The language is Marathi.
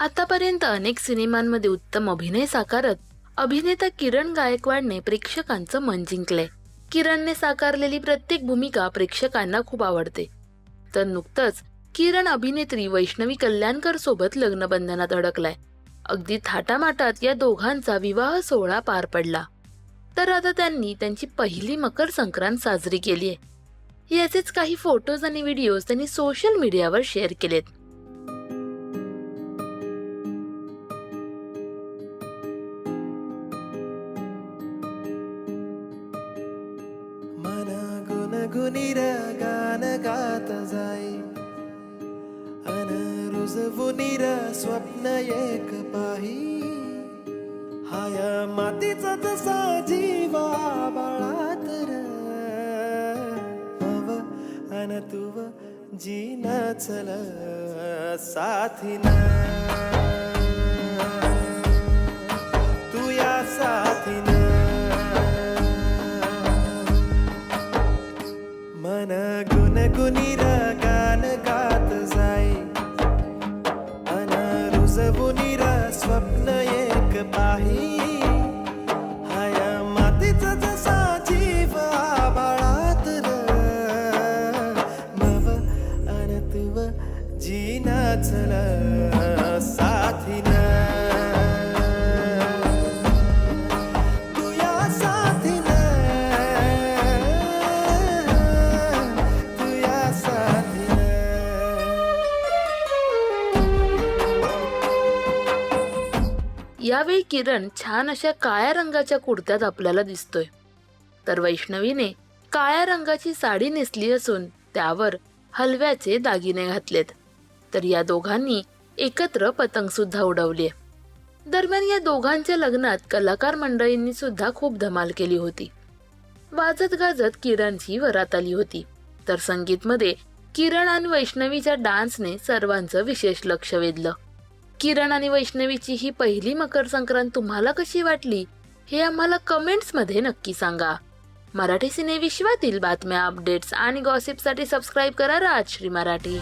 आतापर्यंत अनेक सिनेमांमध्ये उत्तम अभिनय साकारत अभिनेता किरण गायकवाडने प्रेक्षकांचं मन जिंकलंय. किरणने साकारलेली प्रत्येक भूमिका प्रेक्षकांना खूप आवडते. तर नुकतंच किरण अभिनेत्री वैष्णवी कल्याणकर सोबत लग्नबंधनात अडकलाय. अगदी थाटामाटात या दोघांचा विवाह सोहळा पार पडला. तर आता त्यांनी त्यांची पहिली मकर संक्रांत साजरी केली आहे याचेच काही फोटोज आणि व्हिडिओज त्यांनी सोशल मीडियावर शेअर केलेत. गुनीर गान गात जाई अन रुजवुनिर स्वप्न एक पाही। हाय मातीचा तसा जीवा बाळात र। मव अन तुव जीना चल साथीना। मन गुणगुणिर गान गात जाई. अन रुजवुनिर स्वप्न एक पाही. हाय मातीचा जसा जीव बाळात र. मव अन तुव जीना चल साथीन यावेळी किरण छान अशा काळ्या रंगाच्या कुर्त्यात आपल्याला दिसतोय. तर वैष्णवीने काळ्या रंगाची साडी नेसली असून त्यावर हलव्याचे दागिने घातलेत. तर या दोघांनी एकत्र पतंग सुद्धा उडवली दरम्यान या दोघांच्या लग्नात कलाकार मंडळींनी सुद्धा खूप धमाल केली होती. वाजत गाजत किरणची वरात आली होती. तर संगीतमध्ये किरण आणि वैष्णवीच्या डान्सने सर्वांचं विशेष लक्ष वेधलं. किरण आणि वैष्णवीची ही पहिली मकर संक्रांत तुम्हाला कशी वाटली हे आम्हाला कमेंट्समध्ये नक्की सांगा. मराठी सिने विश्वातील बातम्या अपडेट्स आणि गॉसिपसाठी सबस्क्राईब करा राजश्री मराठी.